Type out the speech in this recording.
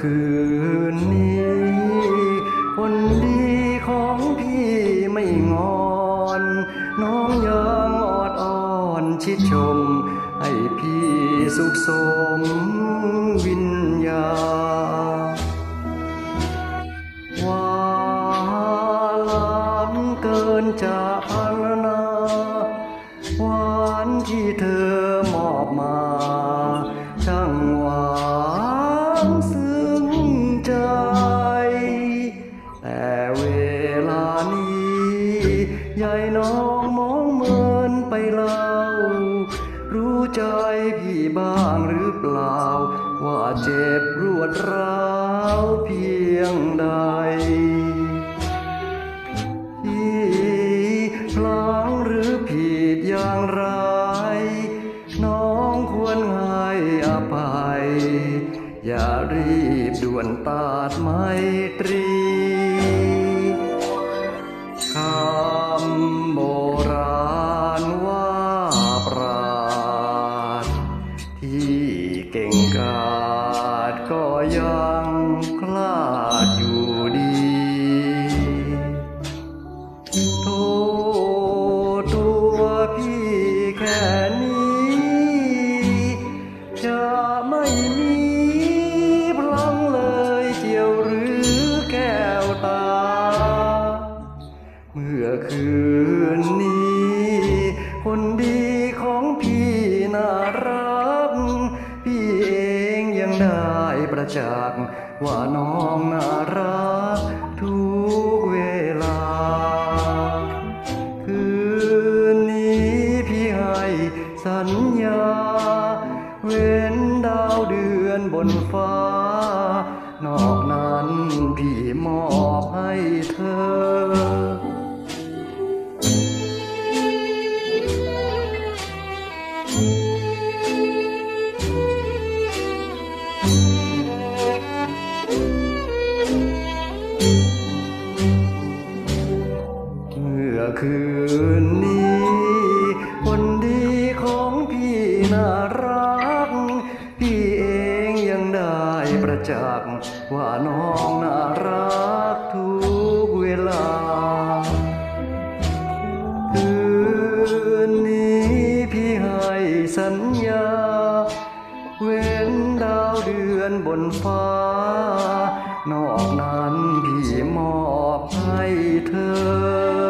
คืนนี้ คนดีของพี่ไม่งอน น้องยังออดอ่อนชิดชม ให้พี่สุขสมวิญญาณวาลานเกินจะพัลนา หวานที่เธอมอบมา ช่างหวาน ใจพี่บ้างหรือเปล่า ว่าเจ็บรวดร้าวเพียงใดที่พลางหรือผิดอย่างไรน้องควรให้อภัย อย่ารีบด่วนตัดไมตรี คลาดอยู่ดีโทตัวพี่แค่นี้ จะไม่มีพลังเลยเจียวหรือแก้วตา เมื่อคืนนี้ คนดีของพี่น่ารักพี่เองยังได้ประจักษ์ ว่าน้องน่ารักทุกเวลา คืนนี้พี่ให้สัญญา เว้นดาวเดือนบนฟ้า นอกนั้นพี่มอบให้เธอ เมื่อคืนนี้ คนดีของพี่น่ารัก พี่เองยังได้ประจักษ์ว่าน้องน่ารักทุกเวลาาวเดือนบนฟ้า นอกนั้นพี่มอบให้เธอ